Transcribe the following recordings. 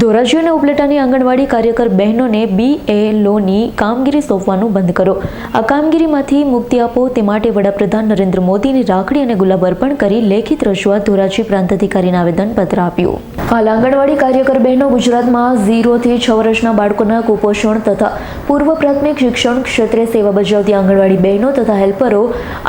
ધોરાજી અને ઉપલેટાની આંગણવાડી કાર્યકર બહેનોને બી એ લોની કામગીરી સોંપવાનું બંધ કરો. આ કામગીરીમાંથી મુક્તિ આપો તે માટે વડાપ્રધાન નરેન્દ્ર મોદીની રાખડી અને ગુલાબ અર્પણ કરી લેખિત રજૂઆત ધોરાજી પ્રાંત અધિકારીને આવેદનપત્ર આપ્યું. હાલ આંગણવાડી કાર્યકર બહેનો ગુજરાતમાં ઝીરોથી છ વર્ષના બાળકોના કુપોષણ તથા પૂર્વ પ્રાથમિક શિક્ષણ ક્ષેત્રે સેવા બજાવતી આંગણવાડી બહેનો તથા હેલ્પરો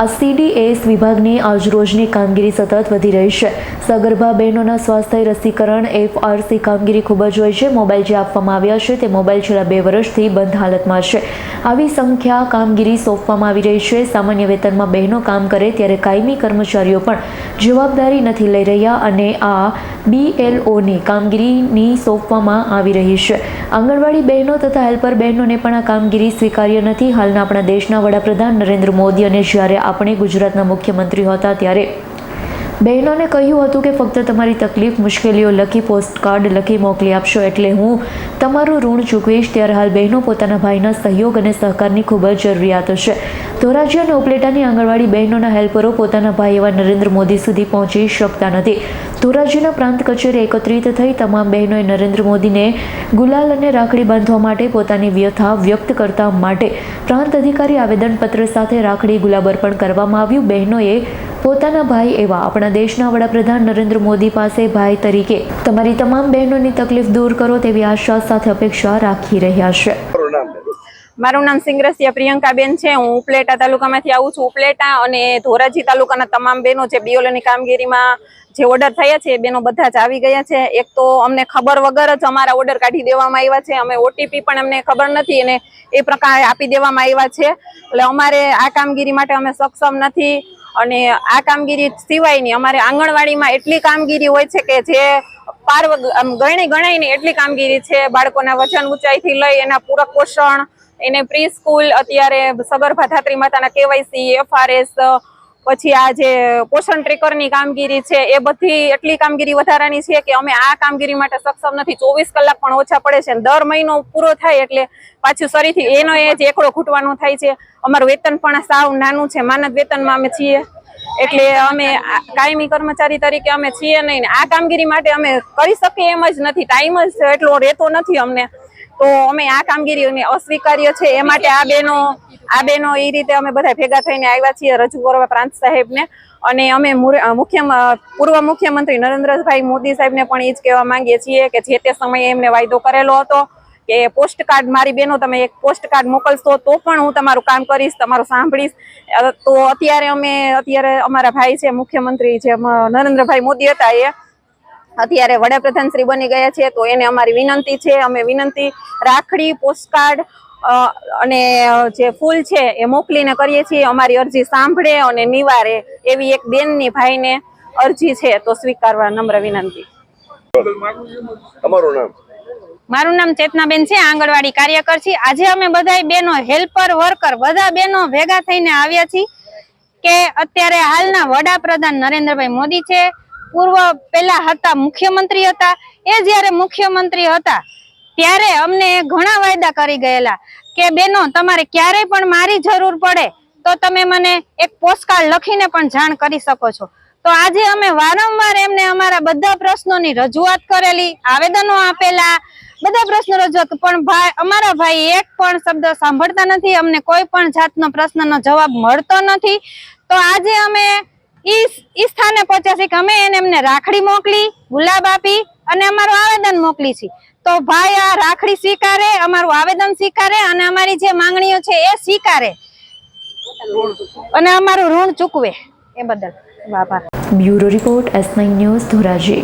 આ સીડીએસ વિભાગની આજરોજની કામગીરી સતત વધી રહી છે. સગર્ભા બહેનોના સ્વાસ્થ્ય રસીકરણ એફઆરસી કામગીરી ખૂબ જ હોય છે. મોબાઈલ જે આપવામાં આવ્યા છે તે મોબાઈલ છેલ્લા બે વર્ષથી બંધ હાલતમાં છે. આવી સંખ્યા કામગીરી સોંપવામાં આવી રહી છે. સામાન્ય વેતનમાં બહેનો કામ કરે ત્યારે કાયમી કર્મચારીઓ પણ જવાબદારી નથી લઈ રહ્યા અને આ બીએલઓની કામગીરીની સોંપવામાં આવી રહી છે. આંગણવાડી બહેનો તથા હેલ્પર બહેનોને પણ આ કામગીરી સ્વીકાર્ય નથી. હાલના આપણા દેશના વડાપ્રધાન નરેન્દ્ર મોદી અને જ્યારે આપણે ગુજરાતના મુખ્યમંત્રી હતા ત્યારે બહેનોને કહ્યું હતું કે ફક્ત તમારી તકલીફ મુશ્કેલીઓ લખી પોસ્ટકાર્ડ લખી મોકલી આપશો એટલે હું તમારું ઋણ ચૂકવીશ. ત્યારે હાલ બહેનો પોતાના ભાઈના સહયોગ અને સહકારની ખૂબ જ જરૂરિયાત છે. ધોરાજી અને ઉપલેટાની આંગણવાડી બહેનોના હેલ્પરો પોતાના ભાઈ એવા નરેન્દ્ર મોદી સુધી પહોંચી શકતા નથી. ધોરાજીના પ્રાંત કચેરી એકત્રિત થઈ તમામ બહેનોએ નરેન્દ્ર મોદીને ગુલાલ અને રાખડી બાંધવા માટે પોતાની વ્યથા વ્યક્ત કરતા માટે પ્રાંત અધિકારી આવેદનપત્ર સાથે રાખડી ગુલાબ અર્પણ કરવામાં આવ્યું. બહેનોએ પોતાના ભાઈ એવા આપણા દેશના વડાપ્રધાન નરેન્દ્ર મોદી પાસે ભાઈ તરીકે તમારી તમામ બહેનોની તકલીફ દૂર કરો તેવી આશા સાથે અપેક્ષા રાખી રહ્યા છે. મારું નામ સિંગરસિયા પ્રિયંકાબેન છે. હું ઉપલેટા તાલુકામાંથી આવું છું. ઉપલેટા અને ધોરાજી તાલુકાના તમામ બહેનો જે બીઓલોની કામગીરીમાં જે ઓર્ડર થયા છે એ બેનો બધા જ આવી ગયા છે. એક તો અમને ખબર વગર જ અમારા ઓર્ડર કાઢી દેવામાં આવ્યા છે. અમે ઓટીપી પણ અમને ખબર નથી અને એ પ્રકારે આપી દેવામાં આવ્યા છે. એટલે અમારે આ કામગીરી માટે અમે સક્ષમ નથી. અને આ કામગીરી સિવાયની અમારે આંગણવાડીમાં એટલી કામગીરી હોય છે કે જે પાર આમ ગણી ગણાય ને એટલી કામગીરી છે બાળકોના વજન ઊંચાઈથી લઈ એના પૂરક પોષણ, એને પ્રી સ્કૂલ અત્યારે સગર્ભા ધાત્રી માતાના કેવાયસી, એફઆરએસ, પછી આ જે પોષણ ટ્રેકરની કામગીરી છે એ બધી એટલી કામગીરી વધારાની છે કે અમે આ કામગીરી માટે સક્ષમ નથી. ચોવીસ કલાક પણ ઓછા પડે છે દર મહિનો પૂરો થાય એટલે પાછું ફરીથી એનો એ જ એકડો ઘૂંટવાનો થાય છે. અમારું વેતન પણ સાવ નાનું છે, માનદ વેતનમાં અમે છીએ. એટલે અમે કાયમી કર્મચારી તરીકે અમે છીએ નહીં આ કામગીરી માટે અમે કરી શકીએ એમ જ નથી. ટાઈમ જ એટલો રહેતો નથી અમને. તો અમે આ કામગીરી અસ્વીકાર્ય છે. એ માટે આ બેનો આ બેનો એ રીતે અમે બધા ભેગા થઈને આવ્યા છીએ રજૂ કરવા પ્રાંત સાહેબને. અને અમે મુખ્ય પૂર્વ મુખ્યમંત્રી નરેન્દ્રભાઈ મોદી સાહેબને પણ એ જ કહેવા માંગીએ છીએ કે જે તે સમયે એમને વાયદો કરેલો હતો કે પોસ્ટ કાર્ડ મારી બેનો તમે એક પોસ્ટ કાર્ડ મોકલશો તો પણ હું તમારું કામ કરીશ તમારું સાંભળીશ. તો અત્યારે અમે અત્યારે અમારા ભાઈ છે મુખ્યમંત્રી જે નરેન્દ્રભાઈ મોદી હતા એ અત્યારે વડાપ્રધાન શ્રી બની ગયા છે તો એને અમારી વિનંતી છે અમે વિનંતી રાખડી પોસ્ટકાર્ડ અ, અને જે ફૂલ છે એ મોકલીને કરીએ છીએ અમારી અરજી સાંભળે અને નિવારે એવી એક બેનની ભાઈને અરજી છે તો સ્વીકારવા નમ્ર વિનંતી. તમારું નામ? મારું નામ ચેતનાબેન છે આંગણવાડી કાર્યકર છે. આજે અમે બધા બેનો હેલ્પર વર્કર બધા બેનો ભેગા થઈને આવ્યા છીએ કે અત્યારે હાલના વડાપ્રધાન નરેન્દ્રભાઈ મોદી છે. પૂર્વ પેલા હતા, મુખ્યમંત્રી હતા. એ જ્યારે મુખ્યમંત્રી હતા, ત્યારે અમને ઘણા વાયદા કરી ગયેલા કે બેનો, તમારે ક્યારેય પણ મારી જરૂર પડે તો તમે મને એક પોસ્ટકાર્ડ લખીને પણ જાણ કરી શકો છો. તો આજે અમે વારંવાર એમને અમારા બધા પ્રશ્નોની રજૂઆત કરેલી, આવેદનો આપેલા બધા પ્રશ્નો રજૂઆત પણ ભાઈ, અમારા ભાઈ એક પણ શબ્દ સાંભળતા નથી, અમને કોઈ પણ જાતનો પ્રશ્નનો જવાબ મળતો નથી. તો આજે અમે ઈ સ્થાને પહોંચ્યા છીએ કે અમે એને એમને રાખડી મોકલી, ગુલાબ આપી અને અમારું આવેદન મોકલી છે. તો ભાઈ, આ રાખડી સ્વીકારે, અમારું આવેદન સ્વીકારે અને અમારી જે માંગણીઓ છે એ સ્વીકારે. અને અમારું ઋણ ચૂકવે. એ બદલ. આભાર bureau report S nine news Dhoraji.